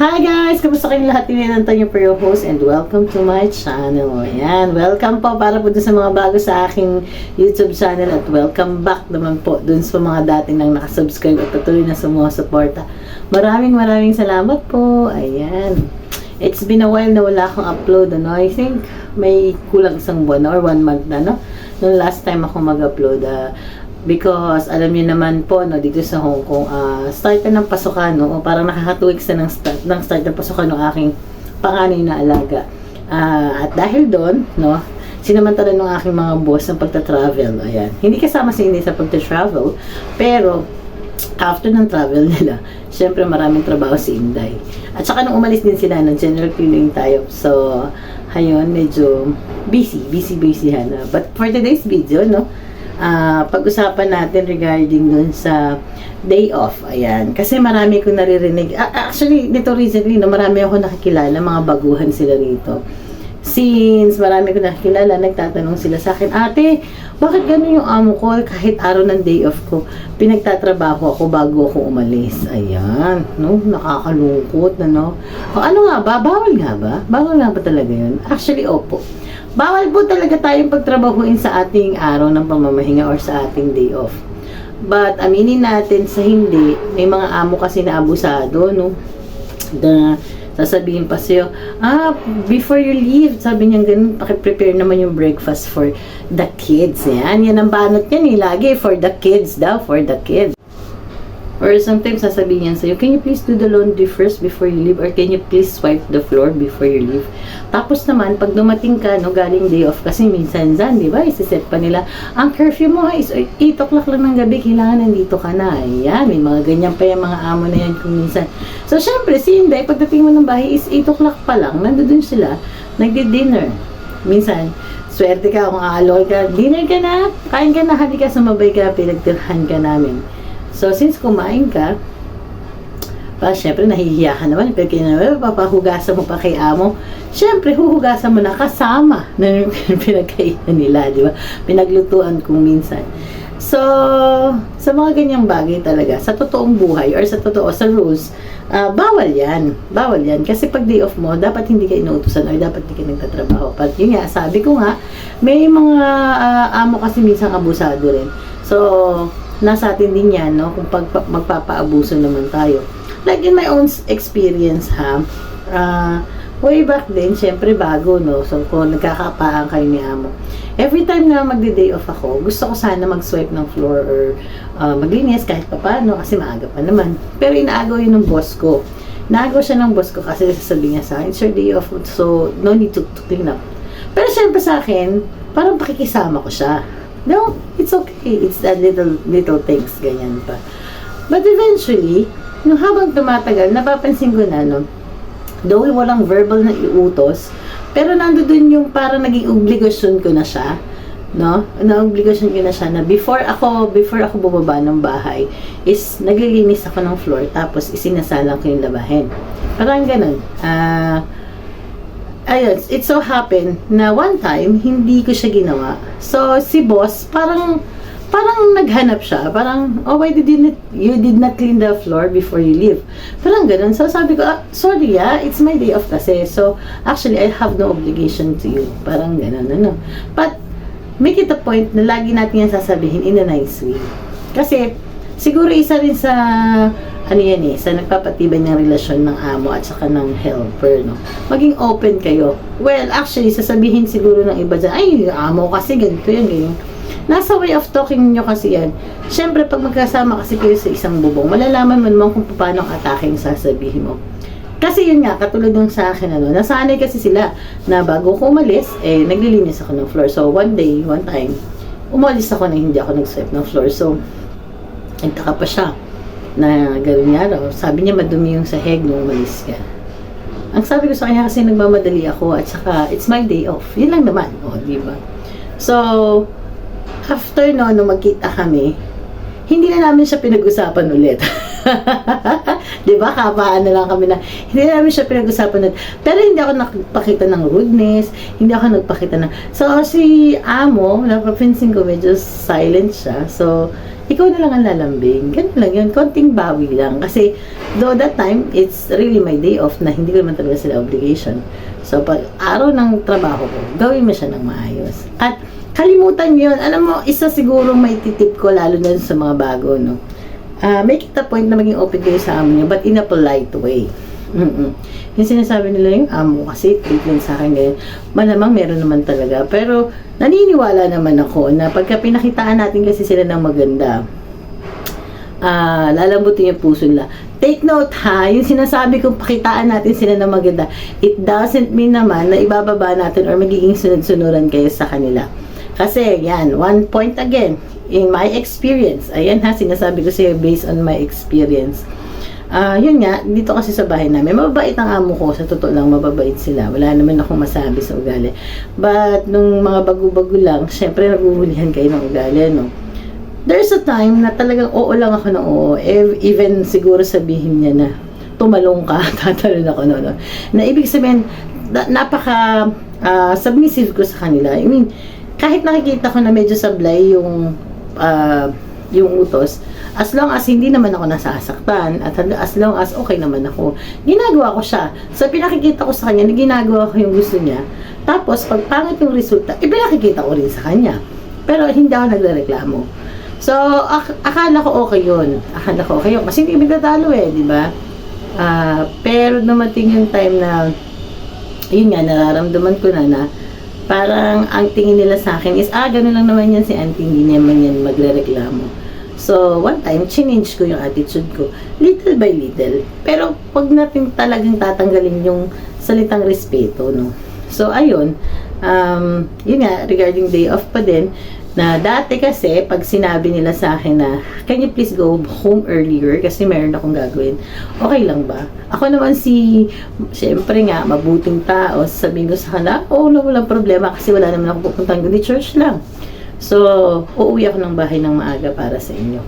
Hi guys! Kamusta kayong lahat? Tinantan niyo po yung host and welcome to my channel. Ayan, welcome po para po dun sa mga bago sa aking YouTube channel at welcome back naman po dun sa mga dating nang nakasubscribe at patuloy na sumusuporta. Maraming maraming salamat po. Ayan. It's been a while na wala akong upload, ano? I think may kulang isang buwan or one month na, no? Nung last time ako mag-upload, ah, because alam niyo naman po no dito sa Hong Kong uh, start na ng pasukan no? O parang nakaka 2 weeks na ng start ng start ng pasukan ng aking panganay na alaga. Uh, at dahil doon no sinamantala ng aking mga boss ng pagta-travel ayan. Hindi kasama si hindi sa pagta-travel pero after ng travel nila syempre maraming trabaho si Inday. At saka nung umalis din sila ng general cleaning tayo. So hayon medyo busy busy busy hana but for today's video no uh, pag-usapan natin regarding dun sa day off. Ayan. Kasi marami ko naririnig. Actually, nito recently, no, marami ako nakikilala, mga baguhan sila rito. Since marami ko nakikilala, nagtatanong sila sa akin, Ate, bakit gano'n yung amo ko kahit araw ng day off ko? Pinagtatrabaho ako bago ako umalis. Ayan. No? Nakakalungkot na, no? O, ano nga ba? Bawal nga ba? Bawal nga ba talaga yun? Actually, opo. Bawal po talaga tayong pagtrabahuin sa ating araw ng pamamahinga or sa ating day off. But aminin natin sa hindi, may mga amo kasi na abusado, no? Na sasabihin pa sa'yo, ah, before you leave, sabi niya ganun, pakiprepare naman yung breakfast for the kids. Yan, yan ang banot niya ni lagi, for the kids daw, for the kids. Or sometimes sasabihin niya sa'yo, can you please do the laundry first before you leave? Or can you please swipe the floor before you leave? Tapos naman, pag dumating ka, no, galing day off, kasi minsan dyan, di ba, isiset pa nila, ang curfew mo is 8 o'clock lang ng gabi, kailangan nandito ka na. Ayan, may mga ganyan pa yung mga amo na yan kung minsan. So, syempre, si Inday, pagdating mo ng bahay is 8 o'clock pa lang, nandoon sila, nagdi-dinner. Minsan, swerte ka kung aaloy ka, dinner ka na, kain ka na, halika, sumabay ka, pinagtirhan ka namin. So, since kumain ka, pa, syempre, nahihiya ka naman. Pero kaya papahugasan mo pa kay amo. Syempre, huhugasan mo na kasama na pinagkainan nila, di ba? Pinaglutuan kung minsan. So, sa mga ganyang bagay talaga, sa totoong buhay or sa totoo, sa rules, uh, bawal yan. Bawal yan. Kasi pag day off mo, dapat hindi ka inuutusan or dapat hindi ka nagtatrabaho. But yun nga, sabi ko nga, may mga uh, amo kasi minsan abusado rin. So, nasa atin din yan, no? Kung pag, magpapaabuso naman tayo. Like in my own experience, ha? Uh, way back then, syempre bago, no? So, kung nagkakapaan kayo ni amo. Every time na magde-day off ako, gusto ko sana mag-swipe ng floor or uh, maglinis kahit pa paano kasi maaga pa naman. Pero inaagaw yun ng boss ko. Naagaw siya ng boss ko kasi sasabihin niya sa akin, it's day off, so no need to, to clean up. Pero syempre sa akin, parang pakikisama ko siya. No, it's okay. It's a little, little things, ganyan pa. But eventually, nung habang tumatagal, napapansin ko na, no, though walang verbal na iutos, pero nandoon yung para naging obligasyon ko na siya, no? Na obligasyon ko na siya na before ako, before ako bumaba ng bahay, is naglilinis ako ng floor, tapos isinasalang ko yung labahin. Parang ganun. Ah, uh, ayun, it so happened na one time, hindi ko siya ginawa. So, si boss, parang, parang naghanap siya. Parang, oh, why did you not, you did not clean the floor before you leave? Parang ganun. So, sabi ko, ah, sorry ah, it's my day off kasi. So, actually, I have no obligation to you. Parang ganun, ano. But, make it a point na lagi natin yan sasabihin in a nice way. Kasi, siguro isa rin sa ano yan eh, sa nagpapatibay ng relasyon ng amo at saka ng helper, no? Maging open kayo. Well, actually, sasabihin siguro ng iba dyan, ay, amo kasi ganito yan, ganyan. Nasa way of talking nyo kasi yan. Siyempre, pag magkasama kasi kayo sa isang bubong, malalaman mo naman kung paano ang atake yung sasabihin mo. Kasi yun nga, katulad ng sa akin, ano, nasanay kasi sila na bago ko umalis, eh, naglilinis ako ng floor. So, one day, one time, umalis ako na hindi ako nag-swipe ng floor. So, nagtaka pa siya na gano'n nga raw. Sabi niya madumi yung sahig nung umalis ka. Ang sabi ko sa kanya kasi nagmamadali ako at saka it's my day off. Yun lang naman. O, oh, di ba? So, after no, nung magkita kami, hindi na namin siya pinag-usapan ulit. di ba? Kapaan na lang kami na, hindi namin siya pinag-usapan. Na, pero hindi ako nagpakita ng rudeness, hindi ako nagpakita ng, so si Amo, napapansin ko medyo silent siya. So, ikaw na lang ang lalambing. Ganun lang yun. Konting bawi lang. Kasi, though that time, it's really my day off na hindi ko naman talaga sila obligation. So, pag araw ng trabaho ko, gawin mo siya ng maayos. At, kalimutan yun. Alam mo, isa siguro may titip ko lalo na sa mga bago, no? Uh, make it a point na maging open kayo sa amo nyo, but in a polite way. Mm-mm. Yung sinasabi nila yung amo kasi treatment sa akin ngayon, malamang meron naman talaga. Pero naniniwala naman ako na pagka pinakitaan natin kasi sila ng maganda, ah lalambutin yung puso nila. Take note ha, yung sinasabi kong pakitaan natin sila ng maganda, it doesn't mean naman na ibababa natin or magiging sunod-sunuran kayo sa kanila. Kasi yan, one point again, in my experience, ayan ha, sinasabi ko sa'yo based on my experience uh, yun nga, dito kasi sa bahay namin, mababait ang amo ko, sa totoo lang, mababait sila. Wala naman akong masabi sa ugali. But, nung mga bago-bago lang, syempre, naguhulihan kayo ng ugali, no? There's a time na talagang oo lang ako ng oo. Even siguro sabihin niya na, tumalong ka, tatalon ako, no, no? Na ibig sabihin, na, napaka uh, submissive ko sa kanila. I mean, kahit nakikita ko na medyo sablay yung uh, yung utos, as long as hindi naman ako nasasaktan at as long as okay naman ako, ginagawa ko siya. So, pinakikita ko sa kanya na ginagawa ko yung gusto niya. Tapos, pag pangit yung resulta, ipinakikita ko rin sa kanya. Pero, hindi ako nagrereklamo. So, ak- akala ko okay yun. Akala ko okay yun. Kasi hindi magtatalo eh, di ba? Uh, pero, dumating yung time na, yun nga, nararamdaman ko na na, parang ang tingin nila sa akin is, ah, ganun lang naman yan si auntie, hindi naman yan magre-reklamo. So, one time, change ko yung attitude ko. Little by little. Pero, pag natin talagang tatanggalin yung salitang respeto, no? So, ayun. Um, yun nga, regarding day off pa din, na dati kasi, pag sinabi nila sa akin na, can you please go home earlier? Kasi meron akong gagawin. Okay lang ba? Ako naman si, syempre nga, mabuting tao. Sabihin ko sa kanila, oh, no, walang problema kasi wala naman ako pupuntahan kundi church lang. So, uuwi ako ng bahay ng maaga para sa inyo.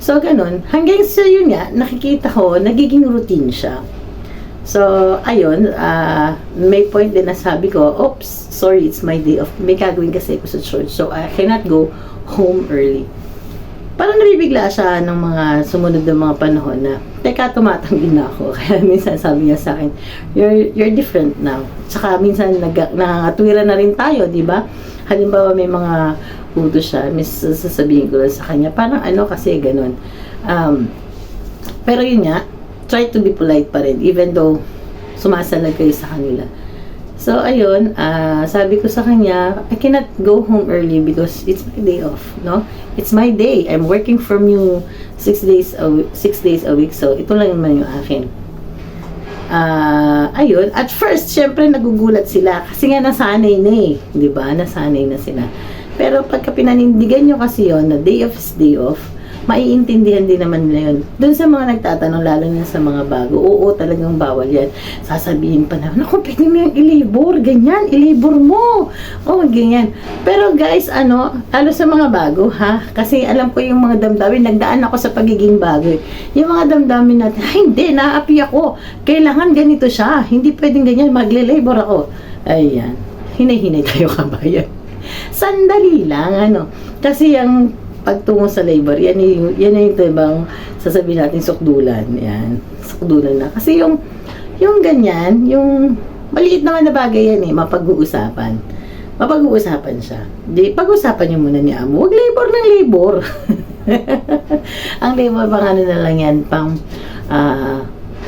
So, ganun. Hanggang sa yun nga, nakikita ko, nagiging routine siya. So, ayun, uh, may point din na sabi ko, oops, sorry, it's my day off. May gagawin kasi ako sa church. So, I cannot go home early. Parang nabibigla siya ng mga sumunod ng mga panahon na, teka, tumatanggi na ako. Kaya minsan sabi niya sa akin, you're, you're different now. Tsaka minsan nag, nangangatwira na rin tayo, di ba? halimbawa may mga utos siya, mis sasabihin ko lang sa kanya, parang ano kasi ganun. Um, pero yun nga, try to be polite pa rin, even though sumasalag kayo sa kanila. So, ayun, uh, sabi ko sa kanya, I cannot go home early because it's my day off, no? It's my day. I'm working from you six days a week, six days a week, so ito lang naman yung akin uh, ayun, at first, syempre nagugulat sila kasi nga nasanay na eh, di ba? Nasanay na sila. Pero pagka pinanindigan nyo kasi yon na day off is day off, maiintindihan din naman nila yun. Doon sa mga nagtatanong, lalo na sa mga bago, oo, talagang bawal yan. Sasabihin pa na, naku, pwede mo yung ilibor, ganyan, ilibor mo. Oh, ganyan. Pero guys, ano, lalo sa mga bago, ha? Kasi alam ko yung mga damdamin, nagdaan ako sa pagiging bago. Eh. Yung mga damdamin natin, ay, hindi, naapi ako. Kailangan ganito siya. Hindi pwedeng ganyan, magle-labor ako. Ayan. Hinay-hinay tayo kabayan. Sandali lang, ano. Kasi yung pagtungo sa labor, yan yung, yan yung tibang sasabihin natin sukdulan. Yan, sukdulan na. Kasi yung, yung ganyan, yung maliit naman na bagay yan eh, mapag-uusapan. Mapag-uusapan siya. Di, pag-usapan niyo muna ni Amo. Huwag labor ng labor. Ang labor, pang ano na lang yan, pang, uh,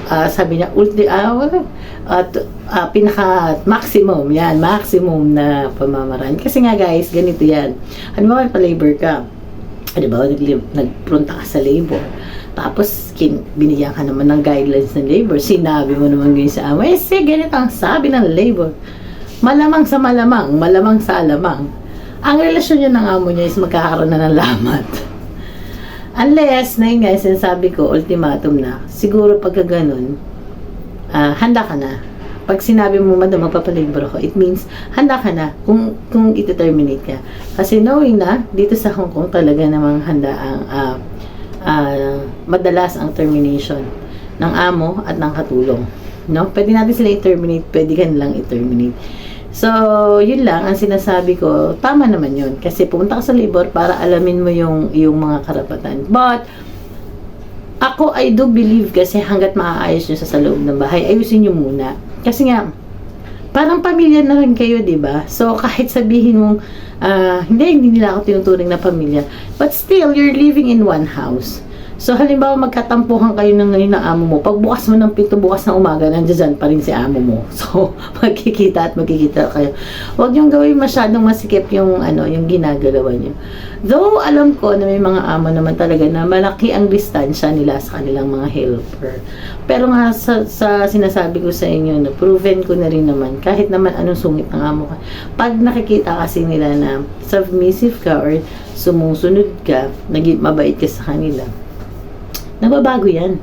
uh, sabi niya, ulti, uh, wala, uh, pinaka maximum, yan, maximum na pamamaraan. Kasi nga guys, ganito yan. Ano ba, pa-labor ka? Di ba, nagprunta ka sa labor. Tapos, kin, binigyan ka naman ng guidelines ng labor. Sinabi mo naman ganyan sa amo, eh, sige, ganito ang sabi ng labor. Malamang sa malamang, malamang sa alamang. Ang relasyon niya ng amo niya is magkakaroon na ng lamat. Unless, na yun nga, sinasabi ko, ultimatum na, siguro pagka ganun, uh, handa ka na pag sinabi mo, madam, magpapalibro ako, it means, handa ka na kung, kung ito-terminate ka. Kasi knowing na, dito sa Hong Kong, talaga namang handa ang, uh, ah, madalas ang termination ng amo at ng katulong. No? Pwede natin sila i-terminate, pwede ka nilang i-terminate. So, yun lang, ang sinasabi ko, tama naman yun. Kasi pumunta ka sa labor para alamin mo yung, yung mga karapatan. But, ako, I do believe kasi hanggat maaayos nyo sa, sa loob ng bahay, ayusin nyo muna. Kasi nga, parang pamilya na rin kayo, di ba? So, kahit sabihin mong, ah, hindi, hindi nila ako tinuturing na pamilya. But still, you're living in one house. So, halimbawa, magkatampuhan kayo ng ngayon ng amo mo. Pag bukas mo ng pinto, bukas ng umaga, nandiyan pa rin si amo mo. So, magkikita at magkikita kayo. Huwag niyong gawin masyadong masikip yung, ano, yung ginagalawan niyo. Though, alam ko na may mga amo naman talaga na malaki ang distansya nila sa kanilang mga helper. Pero nga, sa, sa sinasabi ko sa inyo, no, proven ko na rin naman, kahit naman anong sungit ng amo ka, pag nakikita kasi nila na submissive ka or sumusunod ka, naging mabait ka sa kanila, nababago yan.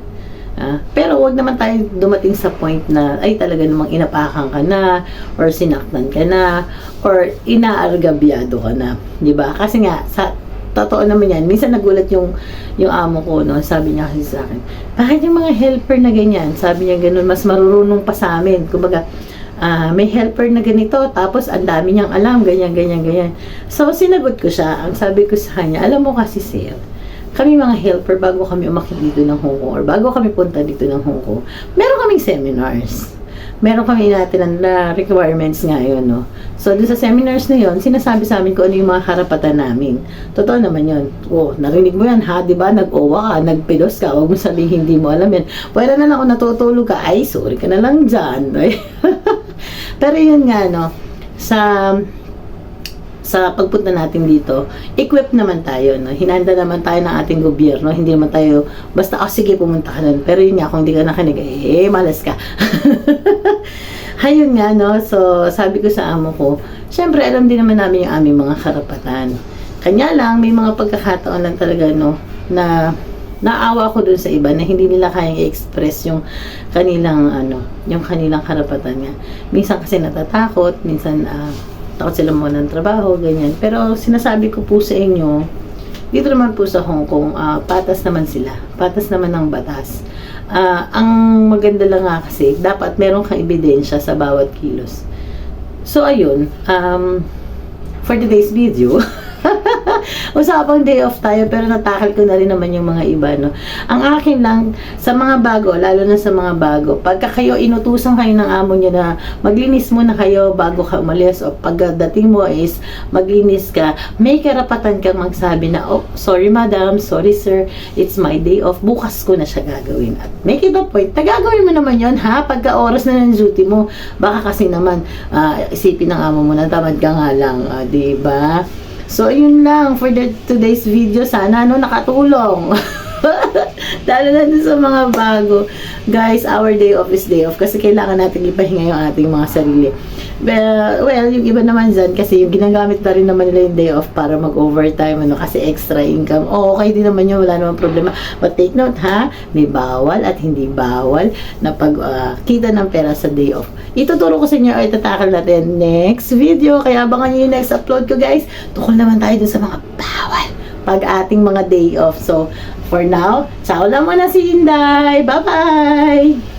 Ah, pero wag naman tayo dumating sa point na ay talaga namang inapakan ka na or sinaktan ka na or inaargabyado ka na, 'di ba? Kasi nga sa totoo naman yan. Minsan nagulat yung yung amo ko no, sabi niya kasi sa akin, "Bakit yung mga helper na ganyan?" Sabi niya ganun, mas marurunong pa sa amin. Kumbaga, ah, may helper na ganito, tapos ang dami niyang alam, ganyan, ganyan, ganyan. So, sinagot ko siya. Ang sabi ko sa kanya, alam mo kasi, sir, kami mga helper bago kami umakyat dito ng Hong Kong or bago kami punta dito ng Hong Kong, meron kaming seminars. Meron kami natin na requirements nga yun, no? So, doon sa seminars na yun, sinasabi sa amin kung ano yung mga karapatan namin. Totoo naman yun. Oh, narinig mo yan, ha? Ba? Nag-owa ka, nagpidos ka, huwag mo sabihin hindi mo alam yan. Pwede na lang kung natutulog ka, ay, sorry ka na lang dyan. Pero yun nga, no? Sa sa pagpunta natin dito, equip naman tayo, no? Hinanda naman tayo ng ating gobyerno, hindi naman tayo, basta, oh, sige, pumunta ka nun. Pero yun nga, kung hindi ka nakinig, eh, malas ka. Hayun nga, no? So, sabi ko sa amo ko, syempre, alam din naman namin yung aming mga karapatan. Kanya lang, may mga pagkakataon lang talaga, no, na naawa ko dun sa iba na hindi nila kayang i-express yung kanilang ano, yung kanilang karapatan nga. Minsan kasi natatakot, minsan ah, takot sila mo ng trabaho, ganyan. Pero sinasabi ko po sa inyo, dito naman po sa Hong Kong, ah, patas naman sila. Patas naman ng batas. Ah, ang maganda lang nga kasi, dapat meron kang ebidensya sa bawat kilos. So, ayun. Um, for today's video, usapang day off tayo pero natakal ko na rin naman yung mga iba no. Ang akin lang sa mga bago, lalo na sa mga bago, pagka kayo inutusan kayo ng amo niya na maglinis muna kayo bago ka umalis o pagdating mo is maglinis ka, may karapatan kang magsabi na oh, sorry madam, sorry sir, it's my day off, bukas ko na siya gagawin. At make it a point, tagagawin mo naman yon ha, pagka oras na ng duty mo, baka kasi naman ah, isipin ng amo mo na tamad ka nga lang, ah, 'di ba? So, yun lang for the, today's video. Sana, no, nakatulong. Lalo na dun sa mga bago. Guys, our day off is day off kasi kailangan natin ipahinga yung ating mga sarili. Well, well, yung iba naman dyan kasi yung ginagamit na rin naman nila yung day off para mag-overtime, ano, kasi extra income. O, okay din naman yun, wala namang problema. But take note, ha, may bawal at hindi bawal na pag kita ng pera sa day off. Ituturo ko sa inyo ay tatakal natin next video. Kaya abangan nyo yung next upload ko, guys. Tukol naman tayo dun sa mga bawal pag ating mga day off. So, for now, ciao lang muna si Inday. Bye-bye!